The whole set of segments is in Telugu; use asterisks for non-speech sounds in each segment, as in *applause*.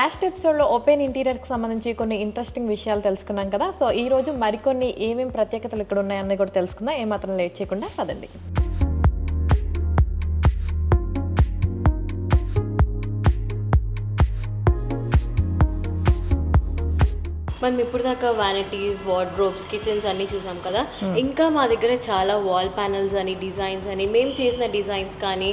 లాస్ట్ ఎపిసోడ్లో ఓపెన్ ఇంటీరియర్కి సంబంధించి కొన్ని ఇంట్రెస్టింగ్ విషయాలు తెలుసుకున్నాం కదా. సో ఈ రోజు మరికొన్ని ఏమేమి ప్రత్యేకతలు ఇక్కడ ఉన్నాయన్నీ కూడా తెలుసుకుందాం. ఏమాత్రం లేట్ చేయకుండా పదండి. మనం ఇప్పుడు దాకా వ్యానిటీస్ వార్డ్రోబ్స్ కిచెన్స్ అన్నీ చూసాం కదా. ఇంకా మా దగ్గర చాలా వాల్ ప్యానల్స్ అని డిజైన్స్ అని మేము చేసిన డిజైన్స్ కానీ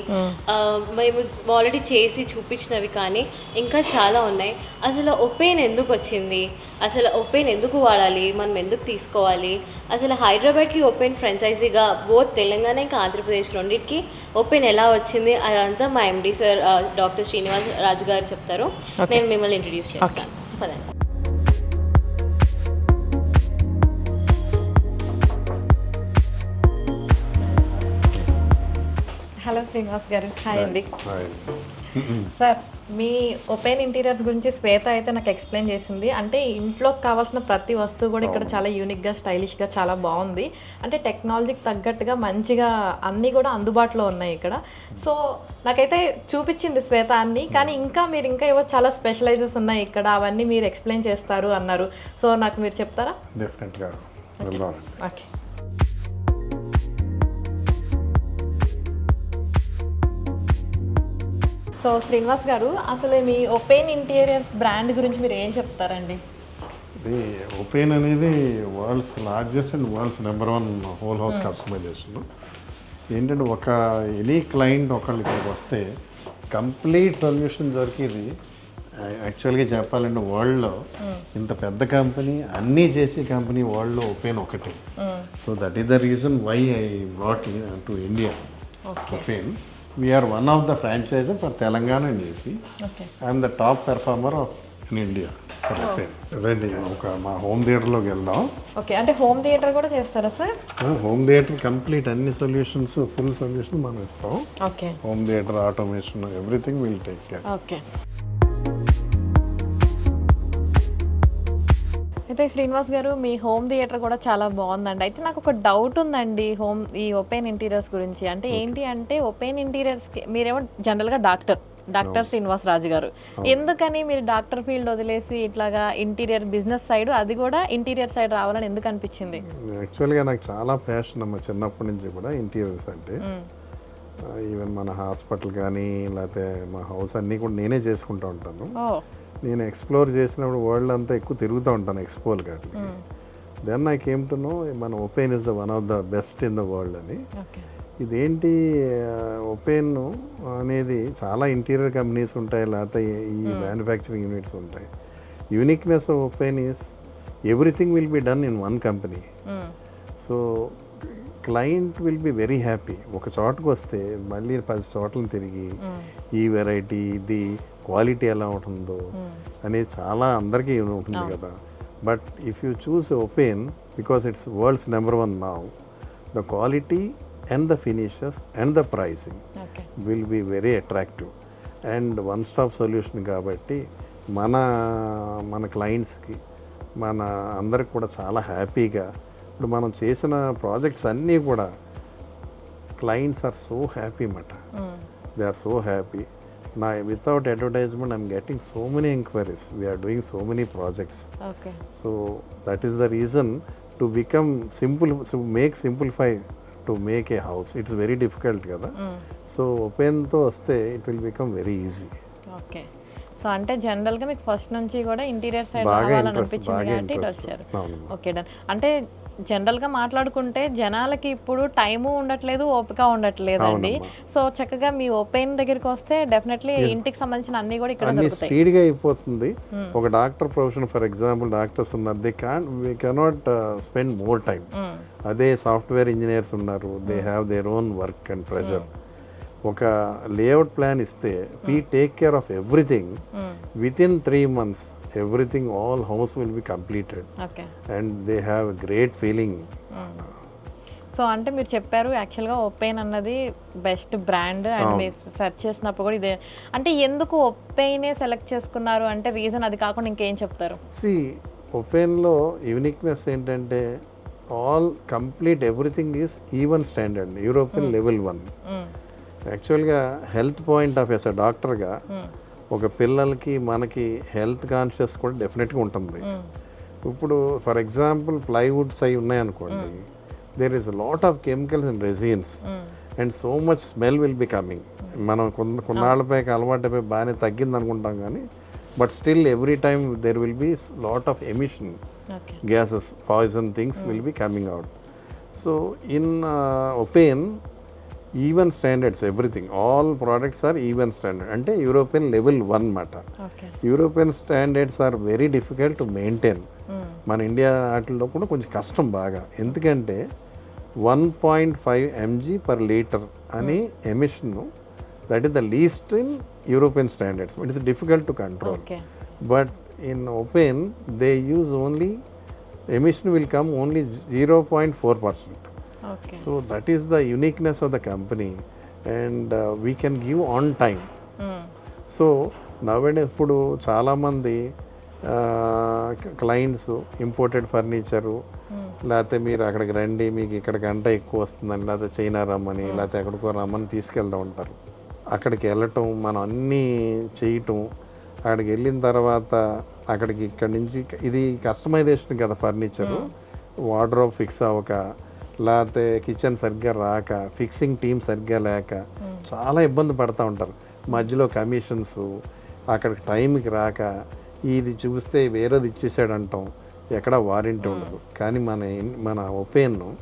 ఆ, మేము ఆల్రెడీ చేసి చూపించినవి కానీ ఇంకా చాలా ఉన్నాయి. అసలు ఒపెన్ ఎందుకు వచ్చింది? అసలు ఒపెన్ ఎందుకు వాడాలి? మనం ఎందుకు తీసుకోవాలి? అసలు హైదరాబాద్కి ఓపెన్ ఫ్రాంచైజీగా బోత్ తెలంగాణ ఇంకా ఆంధ్రప్రదేశ్ రెండింటికి ఓపెన్ ఎలా వచ్చింది? అదంతా మా MD sir doctor Srinivas Raju గారు చెప్తారు. నేను మిమ్మల్ని ఇంట్రడ్యూస్ చేస్తాను. పదండి. హలో శ్రీనివాస్ గారు. హాయ్ అండి. సార్ మీ ఓపెన్ ఇంటీరియర్స్ గురించి శ్వేత అయితే నాకు ఎక్స్ప్లెయిన్ చేసింది. అంటే ఇంట్లోకి కావాల్సిన ప్రతి వస్తువు కూడా ఇక్కడ చాలా యూనిక్గా స్టైలిష్గా చాలా బాగుంది. అంటే టెక్నాలజీకి తగ్గట్టుగా మంచిగా అన్నీ కూడా అందుబాటులో ఉన్నాయి ఇక్కడ. సో నాకైతే చూపించింది శ్వేత అన్ని. కానీ ఇంకా మీరు ఇంకా ఏవో చాలా స్పెషలైజెస్ ఉన్నాయి ఇక్కడ. అవన్నీ మీరు ఎక్స్ప్లెయిన్ చేస్తారు అన్నారు. సో నాకు మీరు చెప్తారా? డెఫినెట్గా ఓకే. సో శ్రీనివాస్ గారు అసలు మీ ఓపెన్ ఇంటీరియర్స్ బ్రాండ్ గురించి మీరు ఏం చెప్తారండి? ఇది ఒపెన్ అనేది world's largest and world's number one whole house customization. ఏంటంటే ఒక ఎనీ క్లయింట్ ఒకళ్ళు ఇక్కడికి వస్తే కంప్లీట్ సొల్యూషన్ దొరికేది యాక్చువల్గా చెప్పాలంటే వరల్డ్లో ఇంత పెద్ద కంపెనీ అన్నీ చేసే కంపెనీ వరల్డ్లో ఒపెన్ ఒకటి. So that is the reason why I brought to India Oppein. We're one of the franchise for Telangana and AP okay I'm the top performer of in India రండి ఒక మా హోమ్ థియేటర్లోకి వెళ్దాం. ఓకే అంటే హోమ్ థియేటర్ కూడా చేస్తారా సార్ హోమ్ థియేటర్ కంప్లీట్ అన్ని సొల్యూషన్స్ ఫుల్ సొల్యూషన్ మనం ఇస్తాం. Okay home theatre automation everything will take care okay అయితే శ్రీనివాస్ గారు మీ హోమ్ థియేటర్ కూడా చాలా బాగుందండి. అయితే నాకు ఒక డౌట్ ఉందండి హోమ్ ఈ ఓపెన్ ఇంటీరియర్స్ గురించి. అంటే ఏంటి అంటే ఓపెన్ ఇంటీరియర్స్కి మీరేమో జనరల్గా డాక్టర్ డాక్టర్ శ్రీనివాస్ రాజు గారు. ఎందుకని మీరు డాక్టర్ ఫీల్డ్ వదిలేసి ఇట్లాగా ఇంటీరియర్ బిజినెస్ సైడ్ అది కూడా ఇంటీరియర్ సైడ్ రావాలని ఎందుకు అనిపించింది? యాక్చువల్గా నాకు చాలా ప్యాషన్ అమ్మ చిన్నప్పటి నుంచి కూడా ఇంటీరియర్స్ అంటే. ఈవెన్ మన హాస్పిటల్ కానీ లేకపోతే మా హౌస్ అన్నీ కూడా నేనే చేసుకుంటూ ఉంటాను. నేను ఎక్స్ప్లోర్ చేసినప్పుడు వరల్డ్ అంతా ఎక్కువ తిరుగుతూ ఉంటాను ఎక్స్పోల్ కానీ దెన్ నాకు ఏమిటనో మన Oppein is the one of the best in the world అని. ఇదేంటి ఒపెన్ అనేది చాలా ఇంటీరియర్ కంపెనీస్ ఉంటాయి లేకపోతే ఈ మ్యానుఫ్యాక్చరింగ్ యూనిట్స్ ఉంటాయి. Uniqueness of Oppein is everything will be done in one company so client will be very happy ఒక చోటకు వస్తే మళ్ళీ పది చోట్లను తిరిగి ఈ వెరైటీ ఇది క్వాలిటీ ఎలా ఉంటుందో అనేది చాలా అందరికీ ఉంటుంది కదా. But if you choose Oppein because it's world's number one now the quality and the finishes and the pricing will be very attractive and one stop solution కాబట్టి మన మన క్లయింట్స్కి మన అందరికి కూడా చాలా హ్యాపీగా ఇప్పుడు మనం చేసిన ప్రాజెక్ట్స్ అన్నీ కూడా క్లయింట్స్ ఆర్ సో హ్యాపీ మాట. దే ఆర్ సో హ్యాపీ నా without advertisement I'm getting so many enquiries we're doing so many projects so that is the reason to become simple make simplify to make a house it's very difficult కదా. సో ఓపెన్తో వస్తే it will become very easy okay so అంటే జనరల్గా మీకు ఫస్ట్ నుంచి కూడా ఇంటీరియర్ సైడ్ interest, అనిపించింది కాబట్టి ఇటు. వచ్చారు. ఓకే డన్ అంటే జనరల్గా మాట్లాడుకుంటే జనాలకి ఇప్పుడు టైము ఉండట్లేదు ఓపిక ఉండట్లేదండి. సో చక్కగా మీ ఓపెన్ దగ్గరికి వస్తే డెఫినెట్లీ ఇంటికి సంబంధించిన అన్ని కూడా ఇక్కడ స్పీడ్గా అయిపోతుంది. ఒక doctor profession for example doctors ఉన్నారు. They can we cannot spend more time అదే సాఫ్ట్వేర్ ఇంజనీర్స్ ఉన్నారు. They have their own work and pressure. ఒక లేఅవుట్ ప్లాన్ ఇస్తే we take care of everything within three months. Everything all house will be completed. Okay. And they have great feeling. So అంటే మీరు చెప్పారు యాక్చువల్గా ఒప్పైన్ అన్నది బెస్ట్ బ్రాండ్ అండ్ మీరు సెర్చ్ చేసినప్పుడు కూడా ఇదే. అంటే ఎందుకు ఒప్పైనే సెలెక్ట్ చేసుకున్నారు అంటే రీజన్ అది కాకుండా ఇంకేం చెప్తారు? సి ఒపెన్లో యూనిక్నెస్ ఏంటంటే all complete everything is even standard European level one. యాక్చువల్గా హెల్త్ పాయింట్ ఆఫ్ ఎస్ డాక్టర్గా ఒక పిల్లలకి మనకి హెల్త్ కాన్షియస్ కూడా డెఫినెట్గా ఉంటుంది. ఇప్పుడు ఫర్ ఎగ్జాంపుల్ ప్లైవుడ్స్ అవి ఉన్నాయనుకోండి there is lot of chemicals and resins and so much smell will be coming మనం కొన్న కొన్నాళ్ళపైకి అలవాటైపోయి బాగానే తగ్గింది అనుకుంటాం కానీ but still every time there will be lot of emission okay. Gases, poison things will be coming out. So in even standards, everything, all products are even standard. అంటే యూరోపియన్ లెవెల్ వన్ మాట European standards are very difficult to maintain మన ఇండియా వాటిల్లో కూడా కొంచెం కష్టం బాగా. ఎందుకంటే one point five mg per litre అని emission that is the least in European standards it is difficult to control okay but in open they use only emission will come only 0.4 percent. Okay that is the uniqueness of the company and uh, we can give on time. So నవ్వేడే ఇప్పుడు చాలామంది క్లయింట్స్ ఇంపోర్టెడ్ ఫర్నిచరు లేకపోతే మీరు అక్కడికి రండి మీకు ఇక్కడ గంట ఎక్కువ వస్తుందని లేకపోతే చైనా రమ్మని లేకపోతే ఎక్కడికో రమ్మని తీసుకెళ్తూ ఉంటారు. అక్కడికి వెళ్ళటం మనం అన్నీ చేయటం అక్కడికి వెళ్ళిన తర్వాత అక్కడికి ఇక్కడి నుంచి ఇది కస్టమైజేషన్ కదా ఫర్నిచరు వార్డ్రోబ్ ఫిక్స్ అవ్వక లేకపోతే కిచెన్ సరిగ్గా రాక ఫిక్సింగ్ టీం సరిగ్గా లేక చాలా ఇబ్బంది పడుతూ ఉంటారు. మధ్యలో కమిషన్స్ అక్కడికి టైంకి రాక ఇది చూస్తే వేరేది ఇచ్చేసాడు అంటాం ఎక్కడ వారంటీ ఉండదు. కానీ మన మన opinion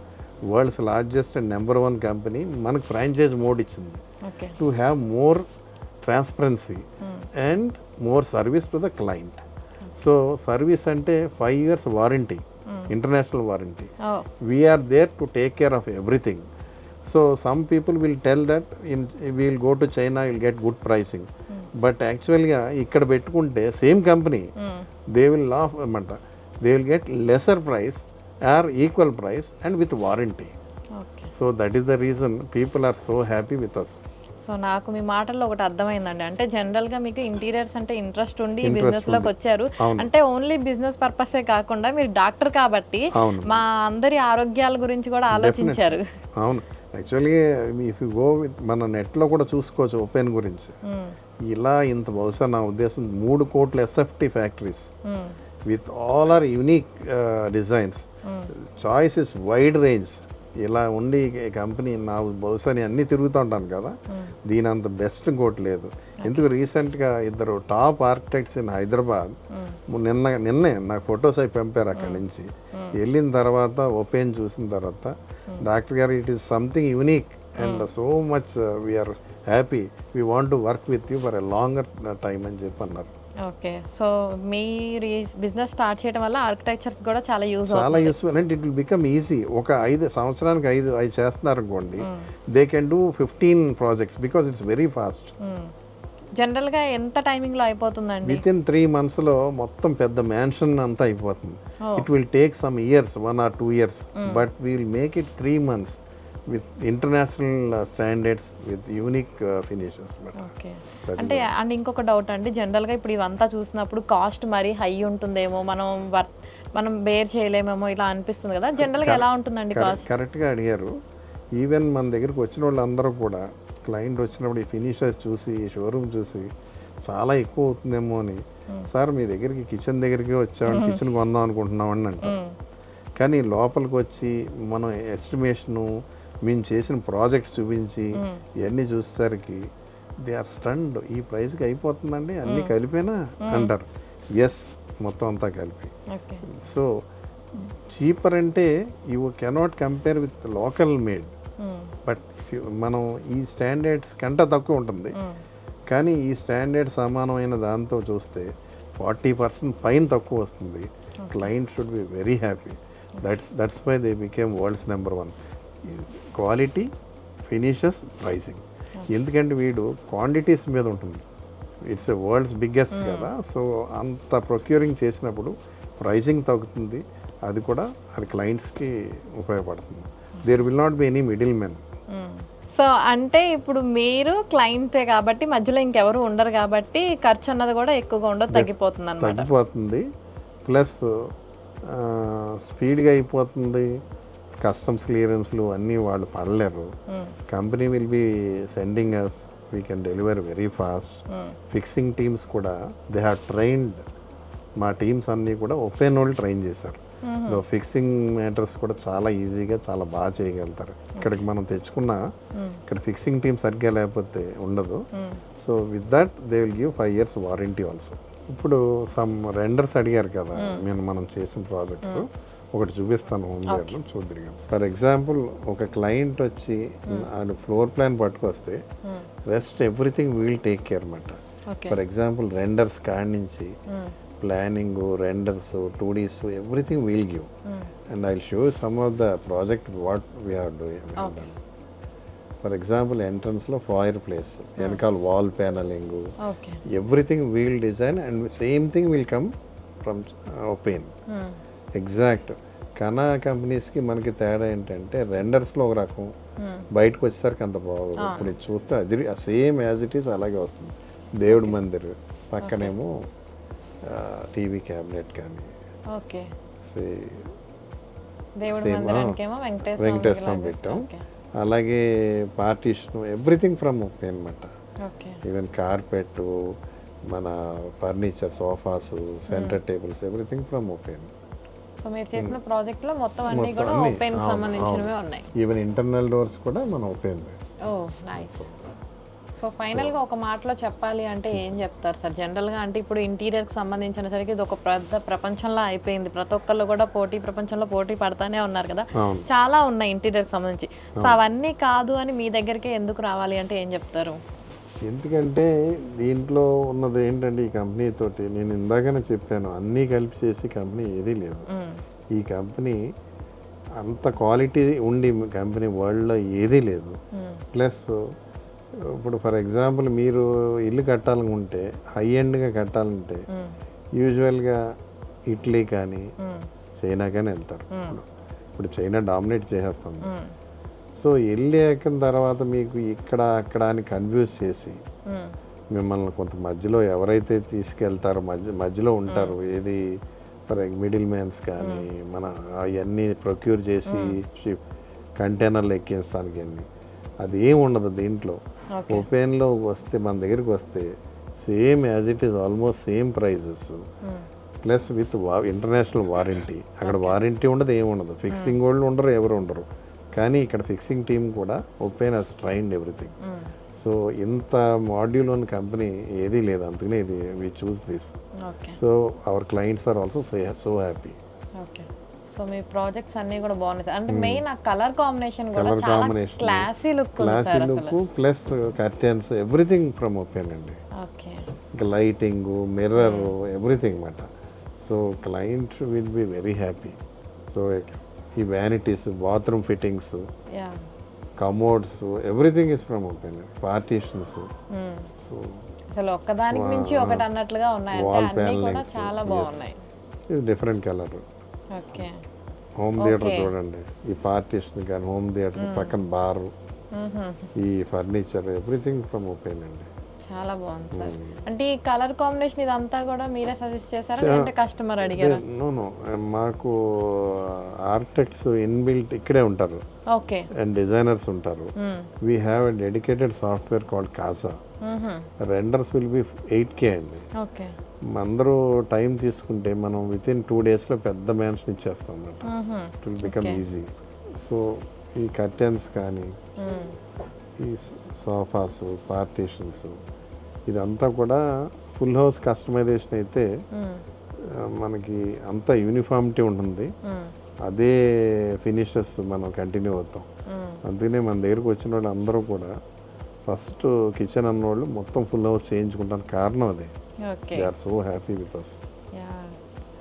world's largest and number one company మనకు ఫ్రాంచైజ్ మోడ్ ఇచ్చింది. To have more transparency and more service to the client so service అంటే five years warranty international warranty. We're there to take care of everything so some people will tell that in will go to China will get good pricing but యాక్చువల్గా ఇక్కడ పెట్టుకుంటే same company they will laugh అనమాట they will get lesser price or equal price and with warranty so that is the reason people are so happy with us so నాకు మీ మాటల్లో ఒకటి అర్థమైందండి. అంటే జనరల్గా మీకు ఇంటీరియర్స్ అంటే ఇంట్రెస్ట్ ఉండి బిజినెస్లోకి వచ్చారు. అంటే ఓన్లీ బిజినెస్ పర్పసే కాకుండా మీరు డాక్టర్ కాబట్టి. మా అందరి ఆరోగ్యాల గురించి కూడా ఆలోచించారు. అవును. Actually if you go with మన నెట్లో కూడా చూసుకోవచ్చు ఓపెన్ గురించి. ఇలా ఇంత బహుశా నా ఉద్దేశం మూడు కోట్ల SFT factories. With all our unique designs choice is wide range ఇలా ఉండి కంపెనీ నా బహుశా నేను అన్నీ తిరుగుతూ ఉంటాను కదా. దీని అంత బెస్ట్ ఇంకోటి లేదు. ఎందుకు రీసెంట్గా ఇద్దరు టాప్ ఆర్కిటెక్ట్స్ ఇన్ హైదరాబాద్ నిన్న నిన్నే నాకు ఫొటోస్ అవి పంపారు అక్కడి నుంచి. వెళ్ళిన తర్వాత ఓపెన్ చూసిన తర్వాత డాక్టర్ గారు it is something unique and so much we're happy we want to work with you for a longer time అని చెప్పి అన్నారు ఓకే. సో మీరు ఈ బిజినెస్ స్టార్ట్ చేయడం వల్ల ఆర్కిటెక్చర్స్ కూడా చాలా యూజ్ చాలా యూస్ఫుల్ అంటే ఇట్ విల్ బికమ్ ఈజీ ఒక ఐదు సంవత్సరానికి ఐదు ఐదు చేస్తున్నారు అనుకోండి they can do fifteen projects because it's very fast జనరల్గా ఎంత టైమింగ్లో అయిపోతుందండి? విత్ ఇన్ త్రీ మంత్స్లో మొత్తం పెద్ద మ్యాన్షన్ అంతా అయిపోతుంది. It will take some years one or two years but we will make it three months with international standards with unique finishes okay. అంటే అండ్ ఇంకొక డౌట్ అండి జనరల్గా ఇప్పుడు ఇవంతా చూసినప్పుడు కాస్ట్ మరీ హై ఉంటుందేమో మనం మనం బేర్ చేయలేమేమో ఇలా అనిపిస్తుంది కదా. జనరల్గా ఎలా ఉంటుందండి కాస్ట్ కరెక్ట్గా అడిగారు. ఈవెన్ మన దగ్గరికి వచ్చిన వాళ్ళందరూ కూడా క్లయింట్ వచ్చినప్పుడు ఈ ఫినిషర్స్ చూసి ఈ షోరూమ్ చూసి చాలా ఎక్కువ అవుతుందేమో అని. సార్ మీ దగ్గరికి కిచెన్ దగ్గరికి వచ్చామని కిచెన్ కొందాం అనుకుంటున్నామని అంట కానీ లోపలికి వచ్చి మనం ఎస్టిమేషను మేము చేసిన ప్రాజెక్ట్స్ చూపించి ఇవన్నీ చూసేసరికి దే ఆర్ స్టండ్. ఈ ప్రైస్కి అయిపోతుందండి అన్నీ కలిపేనా? అంటారు. ఎస్ మొత్తం అంతా కలిపి. సో చీపర్ అంటే you cannot compare with local made but మనం ఈ స్టాండర్డ్స్ కంటే తక్కువ ఉంటుంది. కానీ ఈ స్టాండర్డ్ సమానమైన దాంతో చూస్తే ఫార్టీ పర్సెంట్ పైన తక్కువ వస్తుంది. Client should be very happy that's that's why they became world's number one quality finishes pricing. ఎందుకంటే వీడు క్వాంటిటీస్ మీద ఉంటుంది. ఇట్స్ ఎ వరల్డ్స్ బిగ్గెస్ట్ కదా. సో అంత ప్రొక్యూరింగ్ చేసినప్పుడు ప్రైజింగ్ తగ్గుతుంది. అది కూడా అది క్లయింట్స్కి ఉపయోగపడుతుంది. There will not be any middlemen so అంటే ఇప్పుడు మీరు క్లయింటే కాబట్టి మధ్యలో ఇంకెవరు ఉండరు కాబట్టి ఖర్చు అన్నది కూడా ఎక్కువగా ఉండదు తగ్గిపోతుంది. అనమాట తగ్గిపోతుంది ప్లస్ స్పీడ్గా అయిపోతుంది. కస్టమ్స్ క్లియరెన్స్లు అన్నీ వాళ్ళు పడలేరు. Company will be sending us we can deliver very fast fixing teams కూడా దే హ్యావ్ ట్రైన్డ్ మా టీమ్స్ అన్నీ కూడా ఓపెన్ వాళ్ళు ట్రైన్ చేశారు. ఫిక్సింగ్ మ్యాటర్స్ కూడా చాలా ఈజీగా చాలా బాగా చేయగలుగుతారు. ఇక్కడికి మనం తెచ్చుకున్న ఇక్కడ ఫిక్సింగ్ టీమ్ సరిగ్గా లేకపోతే ఉండదు. So with that they will give five years warranty also ఇప్పుడు సమ్ రెండర్స్ అడిగారు కదా నేను మనం చేసిన ప్రాజెక్ట్స్ ఒకటి చూపిస్తాను హోమ్ థియేటర్ చూద్దరు ఫర్ ఎగ్జాంపుల్ ఒక క్లయింట్ వచ్చి ఆయన floor plan పట్టుకొస్తే rest everything will take care అన్నమాట. ఓకే. ఫర్ ఎగ్జాంపుల్ రెండర్స్ కాడి నుంచి planning renders two Ds everything will give and I show some of the project what we're doing for example ఎంట్రన్స్లో ఫాయర్ ప్లేస్ వెనకాల wall panelling everything will design and same thing will come from Oppein exact కనా కంపెనీస్కి మనకి తేడా ఏంటంటే రెండర్స్లో ఒక రకం. బయటకు వచ్చేసరికి అంత బాగోదు. ఇప్పుడు చూస్తే అది సేమ్ యాజ్ ఇట్ ఈస్ అలాగే వస్తుంది. దేవుడి మందిర్ పక్కనేమో టీవీ క్యాబినెట్ కానీ. ఓకే. వెంకటేశ్వర స్వామి పెట్టాం. ఓకే. అలాగే పార్టీషన్ ఎవ్రీథింగ్ ఫ్రమ్ ఓపెన్ అనమాట ఓకే. ఈవెన్ కార్పెట్ మన furniture sofas centre tables everything from Oppein so మీరు చేసిన ప్రాజెక్ట్లో మొత్తం అన్ని కూడా ఓపెన్ సంబంధించినవే ఉన్నాయి. ఈవెన్ ఇంటర్నల్ డోర్స్ కూడా మనం ఓపెన్ ఓ నైస్ సో ఫైనల్గా ఒక మాటలో చెప్పాలి అంటే ఏం చెప్తారు సార్? జనరల్గా అంటే ఇప్పుడు ఇంటీరియర్కి సంబంధించిన సరికి ఇది ఒక పెద్ద ప్రపంచంలో అయిపోయింది. ప్రతి ఒక్కళ్ళు కూడా పోటీ ప్రపంచంలో పోటీ పడతానే ఉన్నారు కదా? చాలా ఉన్నాయి ఇంటీరియర్కి సంబంధించి. సో అవన్నీ కాదు అని మీ దగ్గరికే ఎందుకు రావాలి అంటే ఏం చెప్తారు? ఎందుకంటే దీంట్లో ఉన్నది ఏంటంటే ఈ కంపెనీ తోటి నేను ఇందాకనే చెప్పాను అన్నీ కలిపి చేసి కంపెనీ ఏదీ లేదు. ఈ కంపెనీ అంత క్వాలిటీ ఉండి కంపెనీ వరల్డ్లో ఏదీ లేదు. ప్లస్ ఇప్పుడు ఫర్ ఎగ్జాంపుల్ మీరు ఇల్లు కట్టాలనుకుంటే హై ఎండ్గా కట్టాలంటే. యూజువల్గా ఇటలీ కానీ. చైనా కానీ వెళ్తారు ఇప్పుడు చైనా డామినేట్ చేసేస్తుంది. సో వెళ్ళి ఎక్కిన తర్వాత మీకు ఇక్కడ అక్కడ అని కన్ఫ్యూజ్ చేసి మ్మ్. మిమ్మల్ని కొంత మధ్యలో ఎవరైతే తీసుకెళ్తారో మధ్య మధ్యలో ఉంటారు ఏది ఫర్ మిడిల్ మ్యాన్స్ కానీ మన అవన్నీ ప్రొక్యూర్ చేసి షిప్ కంటైనర్లు ఎక్కించడానికి అన్ని అది ఏం ఉండదు దీంట్లో. ఓపెన్లో వస్తే మన దగ్గరికి వస్తే same as it is almost same prices. Plus with వా ఇంటర్నేషనల్ వారంటీ అక్కడ వారంటీ ఉండదు ఏమి ఉండదు. ఫిక్సింగ్ వాళ్ళు ఉండరు ఎవరు ఉండరు. కానీ ఇక్కడ ఫిక్సింగ్ టీమ్ కూడా Oppein as trained everything. Hmm. So ఇంత మాడ్యూల్ ఉన్న కంపెనీ ఏదీ లేదు. అందుకనే ఇది we choose this so our clients are also so happy okay so me projects అన్నీ కూడా బాగున్నాయి. అంటే మెయిన్ ఆ కలర్ కాంబినేషన్ కూడా చాలా. Classy look classy look plus curtains everything from Oppein అండి. ఓకే ఇంకా లైటింగ్ మిర్రర్ ఎవ్రీథింగ్ అన్నమాట. So client will be very happy so ఈ vanities bathroom fittings commodes everything is from Oppein partitions so అసలు ఒక్కదానికి మించి ఒకటి అన్నట్లుగా Wall అన్నీ కూడా చాలా. బాగున్నాయి. ఇది different colour okay home theatre. చూడండి. ఈ పార్టీషన్ కానీ హోమ్ థియేటర్ పక్కన బారు ఈ ఫర్నిచర్ ఎవ్రీథింగ్ ఫ్రమ్ ఓపెన్ అండి. చాలా బాగుంది సార్. అంటే ఈ కలర్ కాంబినేషన్ ఇదంతా కూడా మీరే సజెస్ట్ చేశారా లేదంటే కస్టమర్ అడిగారా? నో మాకు ఆర్కిటెక్ట్స్ ఇన్బిల్ట్ ఇక్కడే ఉంటారు. ఓకే. అండ్ డిజైనర్స్ ఉంటారు. We have a dedicated software called Casa renders will be eight K అండి. ఓకే. అందరూ టైం తీసుకుంటే మనం విత్ ఇన్ టూ డేస్లో పెద్ద మ్యాన్షన్ ఇచ్చేస్తాం అన్నమాట. It will become easy so ఈ కర్టెన్స్ కానీ ఈ సోఫాస్ పార్టీషన్స్ ఇదంతా కూడా ఫుల్ హౌస్ కస్టమైజేషన్ అయితే మనకి అంతా యూనిఫామిటీ ఉంటుంది. అదే ఫినిషెస్ మనం కంటిన్యూ అవుతాం. అందుకనే మన దగ్గరకు వచ్చిన వాళ్ళు అందరూ కూడా ఫస్ట్ కిచెన్ అన్నవాళ్ళు మొత్తం ఫుల్ హౌస్ చేయించుకుంటానికి కారణం అదే. They are so happy with us yeah.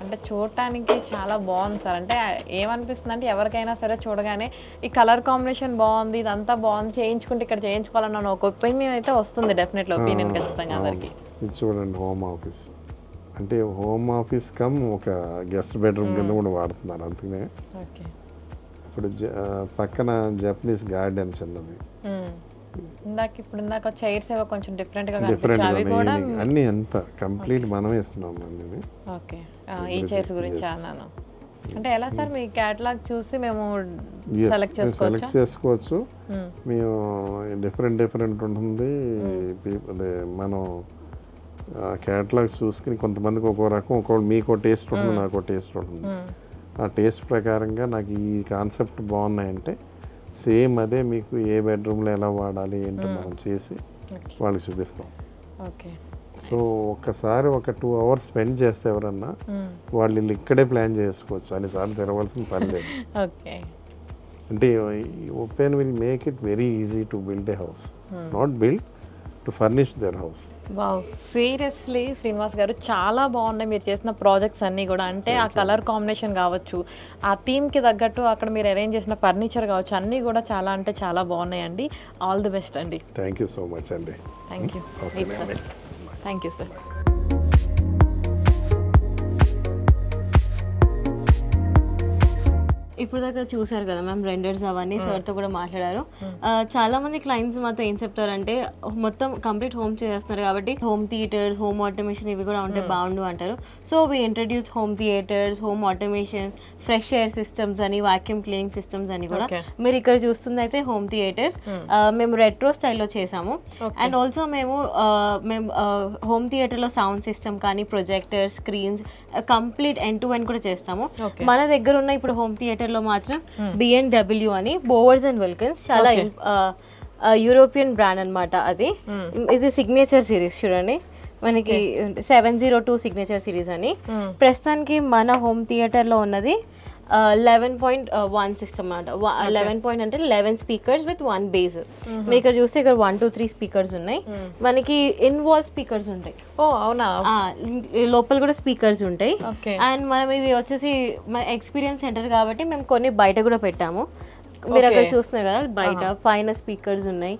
అంటే చూడటానికి చాలా బాగుంది సార్. అంటే ఏమనిపిస్తుంది అంటే ఎవరికైనా సరే చూడగానే ఈ కలర్ కాంబినేషన్ బాగుంది ఇదంతా బాగుంది చేయించుకుంటే ఇక్కడ చేయించుకోవాలన్న ఒక ఒపీనియన్ అయితే వస్తుంది డెఫినెట్లీ ఒపీనియన్ ఖచ్చితంగా అందరికి. చూడండి హోమ్ ఆఫీస్. అంటే హోమ్ ఆఫీస్ కమ్ ఒక గెస్ట్ బెడ్రూమ్ కింద కూడా వాడుతున్నారు అందుకనే. ఓకే. ఇప్పుడు పక్కన జపనీస్ గార్డెన్ చిన్నది. ఇందాక ఇప్పుడు ఇందాక చైర్స్ ఏవో కొంచెం డిఫరెంట్గా డిఫరెంట్ కనిపించాయి అవి కూడా అన్ని ఎంత కంప్లీట్ మనమే ఇస్తున్నాం అన్ని ఓకే. ఈ చైర్స్ గురించి అన్నాను. అంటే ఎలా సార్ మీ క్యాటలాగ్ చూసి మేము సెలెక్ట్ చేసుకోవచ్చా? సెలెక్ట్ చేసుకోవచ్చు మ్మ్. డిఫరెంట్ డిఫరెంట్ ఉంటుంది. మనం క్యాటలాగ్స్ చూసుకుని కొంతమందికి ఒక్కో రకం ఒక్కో మీకు టేస్ట్ ఉంటుంది నాకు టేస్ట్ ఉంటుంది. ఆ టేస్ట్ ప్రకారంగా నాకు ఈ కాన్సెప్ట్ బాగున్నాయంటే సేమ్ అదే మీకు ఏ బెడ్రూమ్లో ఎలా వాడాలి ఏంటో మనం చేసి. వాళ్ళకి చూపిస్తాం. ఓకే. సో ఒక్కసారి ఒక టూ అవర్స్ స్పెండ్ చేస్తే ఎవరన్నా. వాళ్ళు ఇల్లు ఇక్కడే ప్లాన్ చేసుకోవచ్చు. అన్నిసార్లు తిరగవలసిన పని లేదు. *laughs* ఓకే. అంటే open will make it very easy to build a house. Not build to furnish their house. Wow seriously Srinivas గారు చాలా బాగున్నాయి. మీరు చేసిన ప్రాజెక్ట్స్ అన్నీ కూడా. అంటే ఆ కలర్ కాంబినేషన్ కావచ్చు ఆ థీమ్కి తగ్గట్టు అక్కడ మీరు అరేంజ్ చేసిన ఫర్నిచర్ కావచ్చు అన్నీ కూడా చాలా అంటే చాలా బాగున్నాయండి. ఆల్ ది బెస్ట్ అండి. థ్యాంక్ యూ సో మచ్ అండి. Thank you. Thank you sir ఇప్పుడు దాకా చూసారు కదా మ్యామ్ రెండర్స్ అవన్నీ సార్తో కూడా మాట్లాడారు. ఆ, చాలా మంది క్లయింట్స్ మాతో ఏం చెప్తారంటే మొత్తం కంప్లీట్ హోమ్ చేస్తున్నారు కాబట్టి హోమ్ థియేటర్స్ హోమ్ ఆటోమేషన్ ఇవి కూడా ఉంటే బాగుండు అంటారు. So we introduce home theaters home automation fresh air systems అని వాక్యూమ్ క్లీనింగ్ సిస్టమ్స్ అని కూడా. మీరు ఇక్కడ చూస్తుంది అయితే హోమ్ థియేటర్ మేము రెట్రో స్టైల్లో చేసాము. అండ్ ఆల్సో మేము మేము హోమ్ థియేటర్లో సౌండ్ సిస్టమ్ కానీ projector screens complete end to end కూడా చేస్తాము. మన దగ్గర ఉన్న ఇప్పుడు హోమ్ థియేటర్లో మాత్రం బిఎన్డబ్ల్యూ అని బోవర్స్ అండ్ వెల్కన్స్ చాలా. యూరోపియన్ బ్రాండ్ అన్నమాట అది ఇది సిగ్నేచర్ సిరీస్ చూడండి మనకి seven zero two signature series అని. Hmm. ప్రస్తుతానికి మన హోమ్ థియేటర్లో ఉన్నది లెవెన్ పాయింట్ వన్ సిస్టమ్ అనమాట లెవెన్ పాయింట్ అంటే eleven speakers with one bass మీరు ఇక్కడ చూస్తే ఇక్కడ వన్ టూ త్రీ స్పీకర్స్ ఉన్నాయి. మనకి ఇన్ వాల్ స్పీకర్స్ ఉంటాయి. ఓ అవునా? లోపల కూడా స్పీకర్స్ ఉంటాయి. అండ్ మనం ఇది వచ్చేసి ఎక్స్పీరియన్స్ సెంటర్ కాబట్టి మేము కొన్ని బయట కూడా పెట్టాము. మీరు అక్కడ. చూస్తున్నారు కదా బయట పైన స్పీకర్స్ ఉన్నాయి.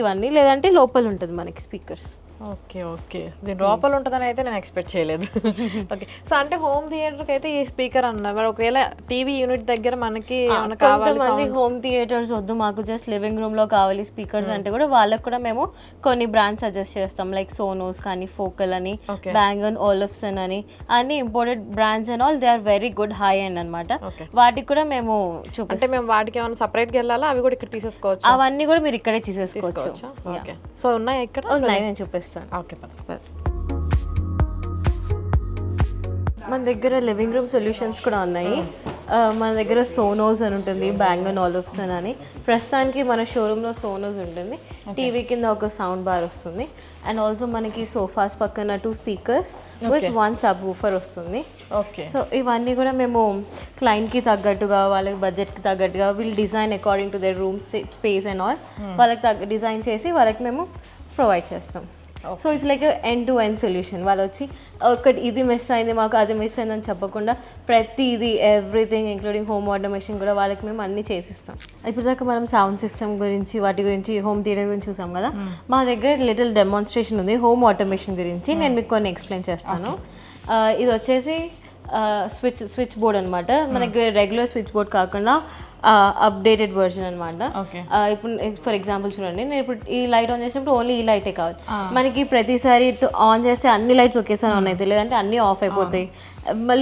ఇవన్నీ లేదంటే లోపల ఉంటుంది మనకి స్పీకర్స్ ఓకే ఓకే. దీని లోపల ఉంటుందని అయితే నేను ఎక్స్పెక్ట్ చేయలేదు. *laughs* ఓకే సో అంటే హోమ్ థియేటర్కి అయితే ఈ స్పీకర్ అన్న మరి ఒకవేళ టీవీ యూనిట్ దగ్గర మనకి ఏమైనా కావాలి హోమ్ థియేటర్స్ వద్దు మాకు జస్ట్ లివింగ్ రూమ్లో కావాలి స్పీకర్స్ అంటే కూడా వాళ్ళకి కూడా మేము కొన్ని బ్రాండ్స్ సజెస్ట్ చేస్తాం. లైక్ సోనోస్ కానీ ఫోకల్ అని. బ్యాంగన్ ఓలఫ్సన్ అని అన్ని imported brands and all they are very good high end అనమాట. వాటికి కూడా మేము చూపిస్తాం. అంటే మేము వాటికి ఏమైనా సపరేట్గా వెళ్ళాలా? అవి కూడా ఇక్కడ తీసేసుకోవచ్చు? అవన్నీ కూడా మీరు ఇక్కడే తీసేసుకోవచ్చు. సో ఉన్నాయా ఇక్కడ? ఉన్నాయి నేను చూపిస్తాను ఓకే పద మన దగ్గర లివింగ్ రూమ్ సొల్యూషన్స్ కూడా ఉన్నాయి. మన దగ్గర సోనోస్ అని ఉంటుంది బ్యాంగన్ ఆలివ్స్ అని. ప్రస్తుతానికి మన షోరూంలో సోనోస్ ఉంటుంది. టీవీ కింద ఒక సౌండ్ బార్ వస్తుంది. అండ్ ఆల్సో మనకి సోఫాస్ పక్కన two speakers with one subwoofer వస్తుంది. ఓకే సో ఇవన్నీ కూడా మేము క్లయింట్కి తగ్గట్టుగా వాళ్ళకి బడ్జెట్కి తగ్గట్టుగా వీళ్ళు design according to their room space and all వాళ్ళకి తగ్గ డిజైన్ చేసి వాళ్ళకి మేము ప్రొవైడ్ చేస్తాం. So it's like end to end solution వాళ్ళు వచ్చి ఒకటి ఇది మిస్ అయింది మాకు అది మిస్ అయిందని చెప్పకుండా ప్రతిదీ ఎవ్రీథింగ్ ఇంక్లూడింగ్ హోమ్ ఆటోమేషన్ కూడా వాళ్ళకి మేము అన్ని చేసిస్తాం. ఇప్పుడు దాకా మనం సౌండ్ సిస్టమ్ గురించి వాటి గురించి హోమ్ థియేటర్ గురించి చూసాం కదా? మా దగ్గర లిటిల్ డెమాన్స్ట్రేషన్ ఉంది హోమ్ ఆటోమేషన్ గురించి. నేను మీకు కొన్ని ఎక్స్ప్లెయిన్ చేస్తాను. ఇది వచ్చేసి స్విచ్ స్విచ్ బోర్డ్ అనమాట మనకి రెగ్యులర్ స్విచ్ బోర్డ్ కాకుండా అప్డేటెడ్ వర్జన్ అనమాట. ఇప్పుడు ఫర్ ఎగ్జాంపుల్ చూడండి నేను ఇప్పుడు ఈ లైట్ ఆన్ చేసినప్పుడు ఓన్లీ ఈ లైటే కావాలి. మనకి ప్రతిసారి ఆన్ చేస్తే అన్ని లైట్స్ ఒకేసారి ఆన్ అవుతాయి లేదంటే అన్నీ ఆఫ్ అయిపోతాయి.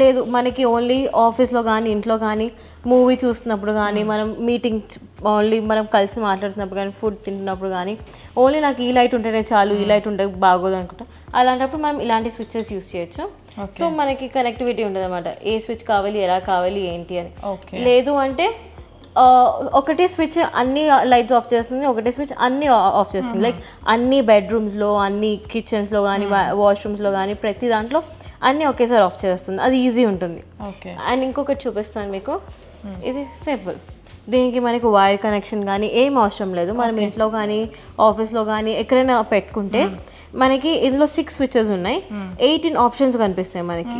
లేదు మనకి ఓన్లీ ఆఫీస్లో కానీ ఇంట్లో కానీ మూవీ చూస్తున్నప్పుడు కానీ మనం మీటింగ్ ఓన్లీ మనం కలిసి మాట్లాడుతున్నప్పుడు కానీ ఫుడ్ తింటున్నప్పుడు కానీ ఓన్లీ నాకు ఈ లైట్ ఉంటేనే చాలు ఈ లైట్ ఉంటే బాగోదు అనుకుంటా. అలాంటప్పుడు మనం ఇలాంటి స్విచ్చెస్ యూస్ చేయొచ్చు. సో మనకి కనెక్టివిటీ ఉంటుంది అనమాట ఏ స్విచ్ కావాలి ఎలా కావాలి ఏంటి అని. లేదు అంటే ఒకటే స్విచ్ అన్ని లైట్స్ ఆఫ్ చేస్తుంది ఒకటే స్విచ్ అన్ని ఆఫ్ చేస్తుంది. లైక్ అన్ని బెడ్రూమ్స్లో అన్ని కిచెన్స్లో కానీ వాష్రూమ్స్లో కానీ ప్రతి దాంట్లో అన్ని ఒకేసారి ఆఫ్ చేస్తుంది. అది ఈజీ ఉంటుంది. ఓకే. అండ్ ఇంకొకటి చూపిస్తాను మీకు. ఇది సింపుల్ దీనికి మనకు వైర్ కనెక్షన్ కానీ ఏం అవసరం లేదు. మనం ఇంట్లో కానీ ఆఫీస్లో కానీ ఎక్కడైనా పెట్టుకుంటే మనకి ఇందులో సిక్స్ స్విచెస్ ఉన్నాయి. ఎయిటీన్ ఆప్షన్స్ కనిపిస్తాయి మనకి.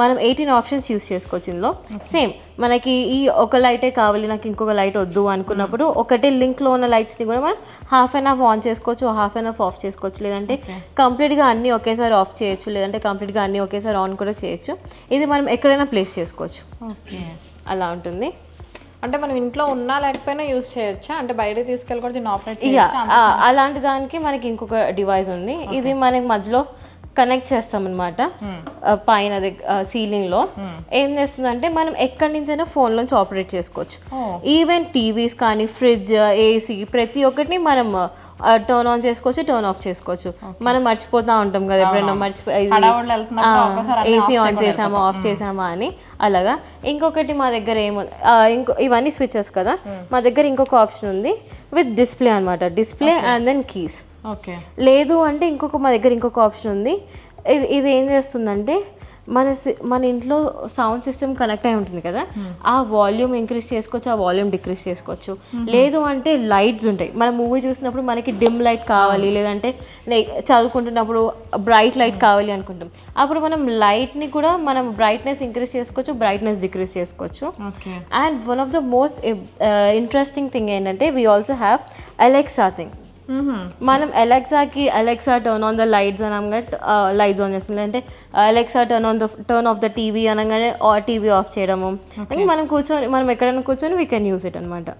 మనం ఎయిటీన్ ఆప్షన్స్ యూస్ చేసుకోవచ్చు ఇందులో. సేమ్ మనకి ఈ ఒక లైటే కావాలి నాకు ఇంకొక లైట్ వద్దు అనుకున్నప్పుడు ఒకటే లింక్లో ఉన్న లైట్స్ని కూడా మనం హాఫ్ అన్ హాఫ్ ఆన్ చేసుకోవచ్చు హాఫ్ అన్ హాఫ్ ఆఫ్ చేసుకోవచ్చు. లేదంటే కంప్లీట్గా అన్నీ ఒకేసారి ఆఫ్ చేయొచ్చు లేదంటే కంప్లీట్గా అన్నీ ఒకేసారి ఆన్ కూడా చేయొచ్చు. ఇది మనం ఎక్కడైనా ప్లేస్ చేసుకోవచ్చు. అలా ఉంటుంది. అంటే మనం ఇంట్లో ఉన్నా లేకపోయినా యూజ్ చేయొచ్చా? అంటే బయట తీసుకెళ్ళి కూడా దీన్ని ఆపరేట్ అలాంటి దానికి మనకి ఇంకొక డివైస్ ఉంది. ఇది మనకి మధ్యలో కనెక్ట్ చేస్తాం అనమాట పైన సీలింగ్లో. ఏం చేస్తుందంటే మనం ఎక్కడి నుంచైనా ఫోన్ నుంచి ఆపరేట్ చేసుకోవచ్చు. ఈవెన్ టీవీస్ కానీ ఫ్రిడ్జ్ ఏసీ ప్రతి ఒక్కటిని మనం టర్న్ ఆన్ చేసుకోవచ్చు టర్న్ ఆఫ్ చేసుకోవచ్చు. మనం మర్చిపోతా ఉంటాం కదా ఎప్పుడైనా అన్ని ఏసీ ఆన్ చేసామా ఆఫ్ చేసామా అని అలాగా. ఇంకొకటి మా దగ్గర ఏమో ఇంకో ఇవన్నీ స్విచెస్ కదా. మా దగ్గర ఇంకొక ఆప్షన్ ఉంది విత్ డిస్ప్లే అన్నమాట. Display and then keys okay లేదు అంటే ఇంకొక మా దగ్గర ఇంకొక ఆప్షన్ ఉంది. ఇది ఇది ఏం చేస్తుందంటే మన సి- మన ఇంట్లో సౌండ్ సిస్టమ్ కనెక్ట్ అయి ఉంటుంది కదా. ఆ వాల్యూమ్ ఇంక్రీజ్ చేసుకోవచ్చు ఆ వాల్యూమ్ డిక్రీజ్ చేసుకోవచ్చు. లేదు అంటే లైట్స్ ఉంటాయి. మనం మూవీ చూసినప్పుడు మనకి డిమ్ లైట్ కావాలి లేదంటే చదువుకుంటున్నప్పుడు బ్రైట్ లైట్ కావాలి అనుకుంటాం. అప్పుడు మనం లైట్ని కూడా మనం బ్రైట్నెస్ ఇంక్రీజ్ చేసుకోవచ్చు బ్రైట్నెస్ డిక్రీజ్ చేసుకోవచ్చు. And one of the most interesting thing ఏంటంటే we also have Alexa thing మనం అలెక్సాకి Alexa turn on the lights అనగానే లైట్స్ ఆన్ చేస్తుంది. అంటే Alexa turn on the turn off the TV అనగానే టీవీ ఆఫ్ చేయడము. మనం కూర్చొని మనం ఎక్కడైనా కూర్చొని వీ కెన్ యూస్ ఇట్ అనమాట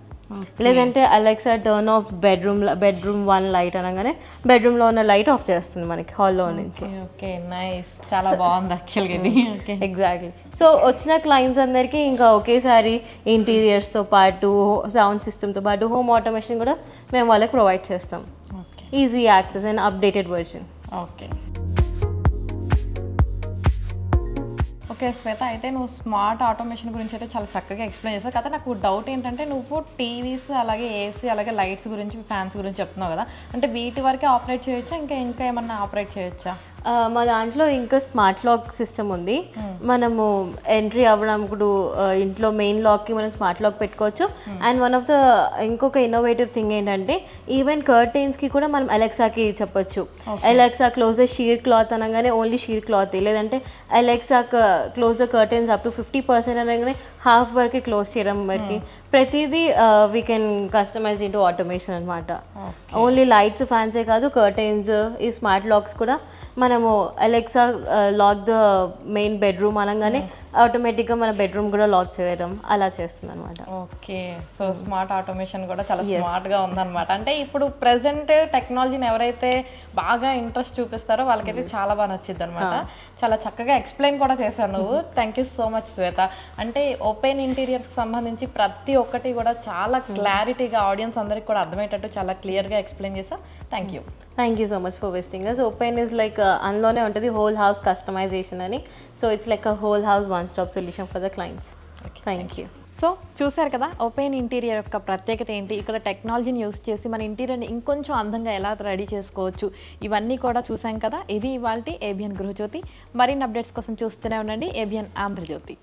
లేదంటే Alexa turn off bedroom bedroom one light అనగానే బెడ్రూమ్లో ఉన్న లైట్ ఆఫ్ చేస్తుంది మనకి హాల్లో నుంచి. ఓకే నైస్ చాలా బాగుంది యాక్చువల్గా ఇది. *laughs* ఎగ్జాక్ట్లీ సో వచ్చిన క్లయింట్స్ అందరికీ ఇంకా ఒకేసారి ఇంటీరియర్స్తో పాటు సౌండ్ సిస్టమ్తో పాటు హోమ్ ఆటోమేషన్ కూడా మేము వాళ్ళకి ప్రొవైడ్ చేస్తాం. Easy access and updated version okay okay Shweta అయితే నువ్వు స్మార్ట్ ఆటోమేషన్ గురించి అయితే చాలా చక్కగా ఎక్స్ప్లెయిన్ చేస్తావు కదా నాకు డౌట్ ఏంటంటే నువ్వు టీవీస్ అలాగే ఏసీ అలాగే లైట్స్ గురించి ఫ్యాన్స్ గురించి చెప్తున్నావు కదా. అంటే వీటి వరకే ఆపరేట్ చేయొచ్చా? ఇంకా ఇంకా ఏమన్నా ఆపరేట్ చేయొచ్చా? మా దాంట్లో ఇంకా స్మార్ట్ లాక్ సిస్టమ్ ఉంది. మనము ఎంట్రీ అవ్వడానికి ఇంట్లో మెయిన్ లాక్కి మనం స్మార్ట్ లాక్ పెట్టుకోవచ్చు. అండ్ వన్ ఆఫ్ ద ఇంకొక ఇన్నోవేటివ్ థింగ్ ఏంటంటే ఈవెన్ కర్టెన్స్కి కూడా మనం అలెక్సాకి చెప్పొచ్చు. Alexa close the sheer cloth అనగానే ఓన్లీ షీర్ క్లాత్ లేదంటే Alexa close the curtains up to fifty percent అనగానే హాఫ్ వరకు క్లోజ్ చేయడం వరకు. ప్రతిదీ we can customize into automation అనమాట ఓన్లీ లైట్స్ ఫ్యాన్సే కాదు కర్టెన్స్ ఈ స్మార్ట్ లాక్స్ కూడా మనము Alexa lock the main bedroom అనగానే ఆటోమేటిక్గా మన బెడ్రూమ్ కూడా లాక్ చేయడం అలా చేస్తుంది అనమాట ఓకే సో స్మార్ట్ ఆటోమేషన్ కూడా చాలా స్మార్ట్గా ఉందన్నమాట. అంటే ఇప్పుడు ప్రెసెంట్ టెక్నాలజీని ఎవరైతే బాగా ఇంట్రెస్ట్ చూపిస్తారో వాళ్ళకైతే చాలా బాగా నచ్చింది అనమాట చాలా చక్కగా ఎక్స్ప్లెయిన్ కూడా చేశాను నువ్వు. Thank you so much Shweta. అంటే ఓపెన్ ఇంటీరియర్స్కి సంబంధించి ప్రతి ఒక్కటి కూడా చాలా క్లారిటీగా ఆడియన్స్ అందరికి కూడా అర్థమయ్యేటట్టు చాలా క్లియర్గా ఎక్స్ప్లెయిన్ చేసా thank you thank you so much for visiting us open is like అందులోనే ఉంటుంది హోల్ హౌస్ కస్టమైజేషన్ అని. So it's like a whole house one stop solution for the clients thank you so చూసారు కదా ఓపెన్ ఇంటీరియర్ యొక్క ప్రత్యేకత ఏంటి? ఇక్కడ టెక్నాలజీని యూస్ చేసి మన ఇంటీరియర్ని ఇంకొంచెం అందంగా ఎలా రెడీ చేసుకోవచ్చు? ఇవన్నీ కూడా చూసాం కదా ఇది ఇవాళ ఏబిఎన్ గృహజ్యోతి మరిన్ని అప్డేట్స్ కోసం చూస్తూనే ఉండండి. ఏబిఎన్ ఆంధ్రజ్యోతి